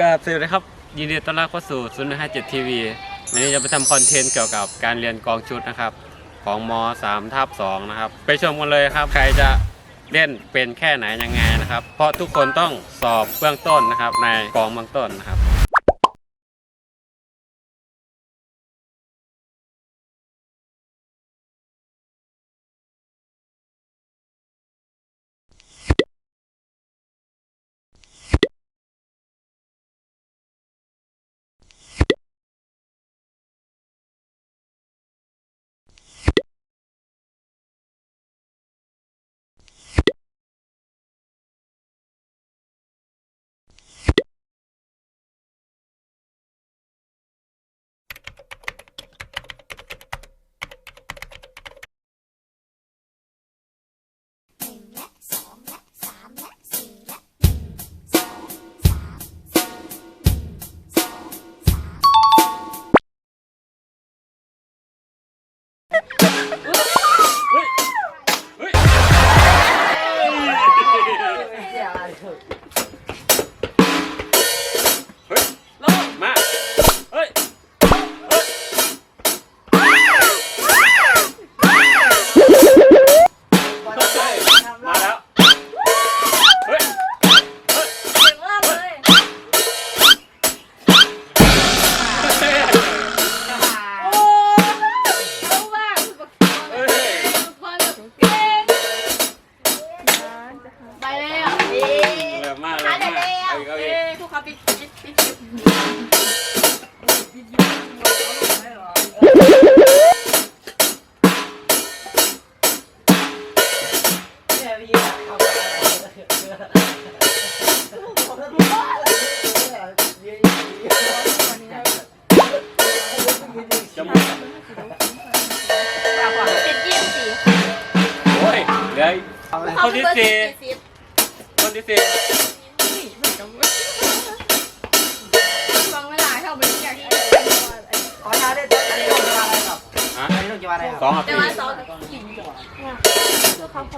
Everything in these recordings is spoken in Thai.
กับสวัสดีครับ ยินดีต้อนรับเข้าสู่057ทีวีวันนี้จะไปทำคอนเทนต์เกี่ยวกับการเรียนกองชุดนะครับ ของม3ทับ2นะครับ ไปชมกันเลยครับ ใครจะเล่นเป็นแค่ไหนยังไงนะครับ เพราะทุกคนต้องสอบเบื้องต้นนะครับ ในกองเบื้องต้นนะครับ เแล้วเอาอีกเอาอีเอ๊ะกพวกเขาปิดปิดปิดจมูกปิดยี่สิบสี่โอ้ยเหลืออีกคนที่สี่สิบคนที่สี่ ขอย่างนี้ขอท้าได้ตัวอันนี้ลงจะมาอะไรครับฮะอันนี้ลงจะมาอะไรครับสองอะแต่พี่ว่าสอง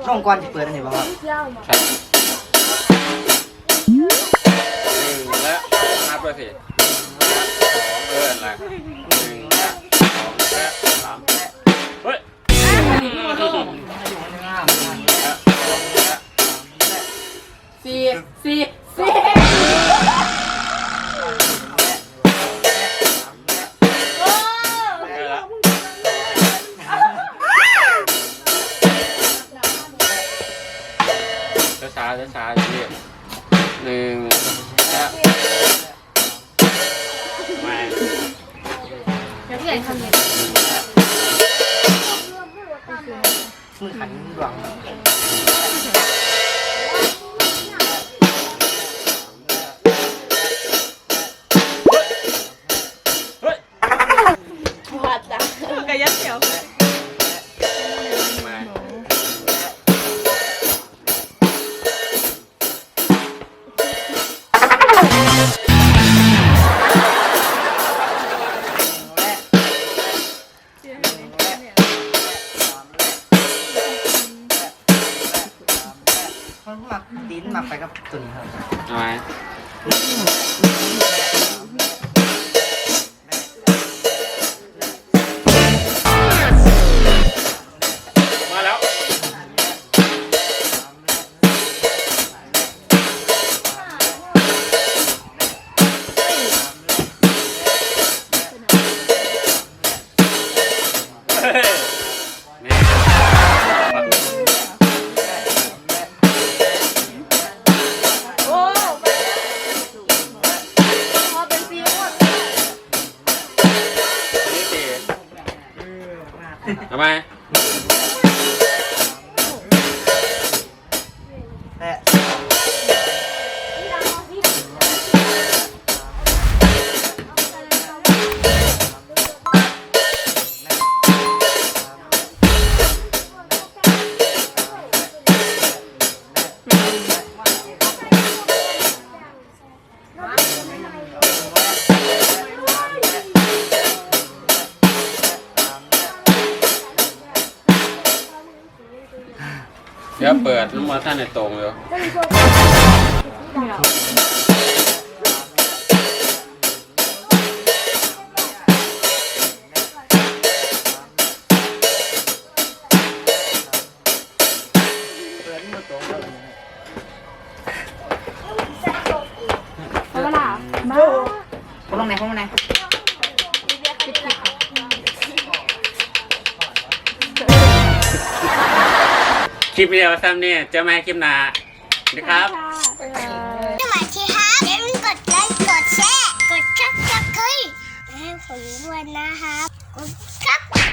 ลงก่อนจะเปิดอันนี้บ้างครับใช่หนึ่งและนับด้วยสิสองเอออะไรหนึ่งและสองและสามและสองและสี่สี่สี่ ช้าช้าช้าๆอย่างนี้หนึ่งแล้วไม่แล้วพี่ใหญ่ทำยังไงมือขันดวง มันหมักดินหมักไปกับตัวนี้ครับ เอาไม ทำ เดี๋ยวเปิดน้ำมาท่านในตรงเลยเอามาล่ะมา ลงไหนลงไหน คลิปเดียวซ้ำนี่ยจะมาให้คลิปหน้าสวัสดีครับ สวัสดีครับอย่าลืมกดไลค์ กดแชร์ กดซับสไครต์ให้ผมด้วยนะครับกดซับ